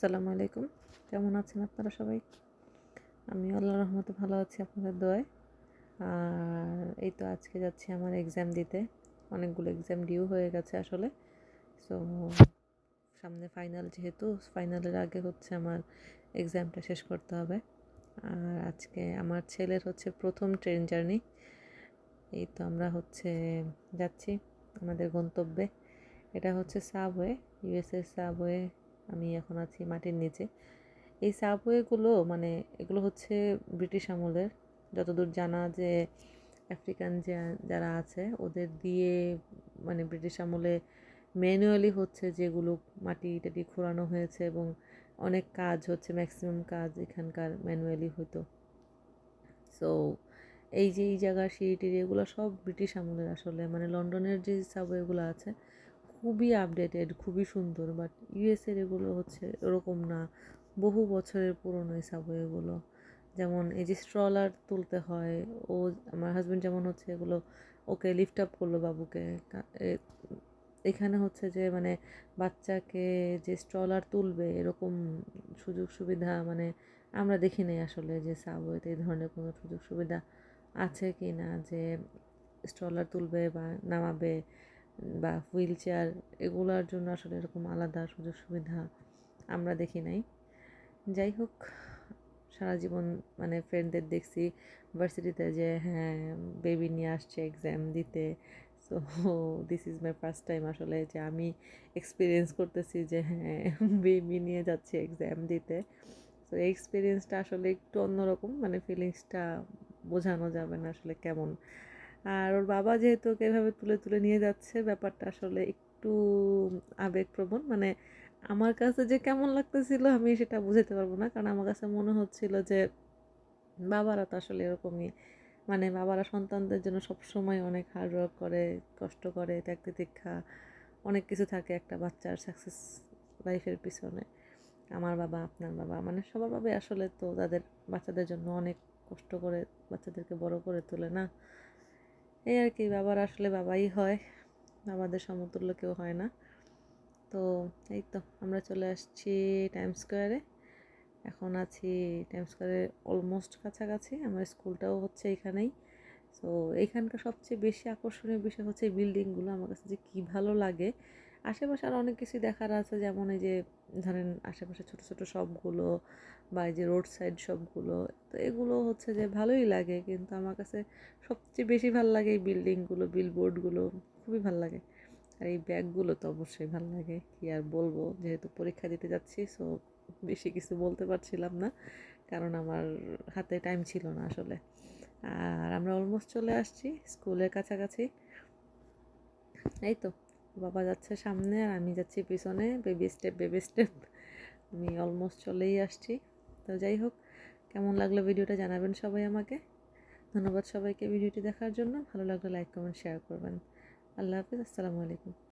আসসালামু আলাইকুম। কেমন আছেন আপনারা সবাই? আমি আল্লাহ রহমতে ভালো আছি, আপনাদের দোয়ায়। আর এই তো আজকে যাচ্ছি আমার এক্সাম দিতে। অনেকগুলো এক্সাম ডিউ হয়ে গেছে আসলে। সো সামনে ফাইনাল যেহেতু ফাইনালের আগে হচ্ছে আমার এক্সামটা শেষ করতে হবে। আর আজকে আমার ছেলের হচ্ছে প্রথম ট্রেন জার্নি এই তো আমরা হচ্ছে যাচ্ছি আমাদের গন্তব্যে। এটা হচ্ছে সাবওয়ে ইউএসএর সাবওয়ে আমি এখন আছি মাটির নিচে। এই সাবওয়েগুলো মানে এগুলো হচ্ছে ব্রিটিশ আমলের। যতদূর জানা যে আফ্রিকান যে যারা আছে, ওদের দিয়ে মানে ব্রিটিশ আমলে ম্যানুয়ালি হচ্ছে যেগুলো মাটি টাটি খোঁড়ানো হয়েছে এবং অনেক কাজ হচ্ছে, ম্যাক্সিমাম কাজ এখানকার ম্যানুয়ালি হতো। সো এই যে এই জায়গার সিঁড়ি এগুলো সব ব্রিটিশ আমলের আসলে। মানে লন্ডনের যে সাবওয়েগুলো আছে খুবই আপডেটেড খুবই সুন্দর বাট ইউএসের এগুলো হচ্ছে এরকম না। বহু বছরের পুরনো এই সাবওয়েগুলো যেমন এই যে স্ট্রলার তুলতে হয়, ও আমার হাজব্যান্ড যেমন হচ্ছে এগুলো, ওকে লিফট আপ করল বাবুকে। এখানে হচ্ছে যে মানে বাচ্চাকে যে স্ট্রলার তুলবে, এরকম সুযোগ সুবিধা মানে আমরা দেখি নাই আসলে যে সাবওয়েতে এই ধরনের কোনো সুযোগ সুবিধা আছে কি না যে স্ট্রলার তুলবে বা নামাবে। বা হুইল চেয়ার এগুলোর জন্য আসলে এরকম আলাদা সুযোগ সুবিধা আমরা দেখি নাই। যাই হোক, সারা জীবন মানে ফ্রেন্ডদের দেখছি ভার্সিটিতে যে হ্যাঁ বেবি নিয়ে আসছে এক্সাম দিতে। So this is my first time আসলে যে আমি এক্সপিরিয়েন্স করতেছি যে হ্যাঁ বেবি নিয়ে যাচ্ছে এক্সাম দিতে। তো এই এক্সপিরিয়েন্সটা আসলে একটু অন্যরকম মানে ফিলিংসটা বোঝানো যাবে না আসলে কেমন। আর ওর বাবা যেহেতু ওকে এভাবে তুলে তুলে নিয়ে যাচ্ছে, ব্যাপারটা আসলে একটু আবেগপ্রবণ। মানে আমার কাছে যে কেমন লাগতেছিল আমি সেটা বুঝাতে পারব না। কারণ আমার কাছে মনে হচ্ছিল যে বাবারা তো আসলে এরকমই। মানে বাবারা সন্তানদের জন্য সবসময় অনেক হার্ড ওয়ার্ক করে, কষ্ট করে ত্যাগ তিতিক্ষা অনেক কিছু থাকে একটা বাচ্চার সাকসেস লাইফের পিছনে। আমার বাবা, আপনার বাবা মানে সবার বাবা আসলে তো তাদের বাচ্চাদের জন্য অনেক কষ্ট করে, বাচ্চাদেরকে বড় করে তোলে না। এই আর কি, বাবার আসলে বাবাই হয়, বাবাদের সমতুল্য কেউ হয় না। তো এই তো, আমরা চলে আসছি টাইম স্কোয়ারে এখন আছি টাইম স্কোয়ারে অলমোস্ট কাছাকাছি, আমার স্কুলটাও হচ্ছে এখানেই। তো এইখানকার সবচেয়ে বেশি আকর্ষণীয় বিষয় হচ্ছে এই বিল্ডিংগুলো আমার কাছে যে কী ভালো লাগে। আশেপাশে আর অনেক কিছু দেখার আছে, যেমন এই যে ধরেন আশেপাশে ছোট ছোট শপগুলো বা এই যে রোড সাইড শপগুলো তো এগুলো হচ্ছে যে ভালোই লাগে, কিন্তু আমার কাছে সবচেয়ে বেশি ভালো লাগে এই বিল্ডিংগুলো বিলবোর্ডগুলো খুবই ভালো লাগে। আর এই ব্যাগগুলো তো অবশ্যই ভালো লাগে, কি আর বলব, যেহেতু পরীক্ষা দিতে যাচ্ছি সো বেশি কিছু বলতে পারছিলাম না, কারণ আমার হাতে টাইম ছিল না আসলে। আর আমরা অলমোস্ট চলে আসছি স্কুলের কাছাকাছি। এই তো। বাবা যাচ্ছে সামনে আর আমি যাচ্ছি পিছনে বেবি স্টেপ বেবি স্টেপ আমি অলমোস্ট চলেই আসছি। তো যাই হোক, কেমন লাগল ভিডিওটা জানাবেন সবাই আমাকে। ধন্যবাদ সবাইকে ভিডিওটি দেখার জন্য। ভালো লাগলে লাইক কমেন্ট শেয়ার করবেন। আল্লাহ হাফিজ, আসসালামু আলাইকুম।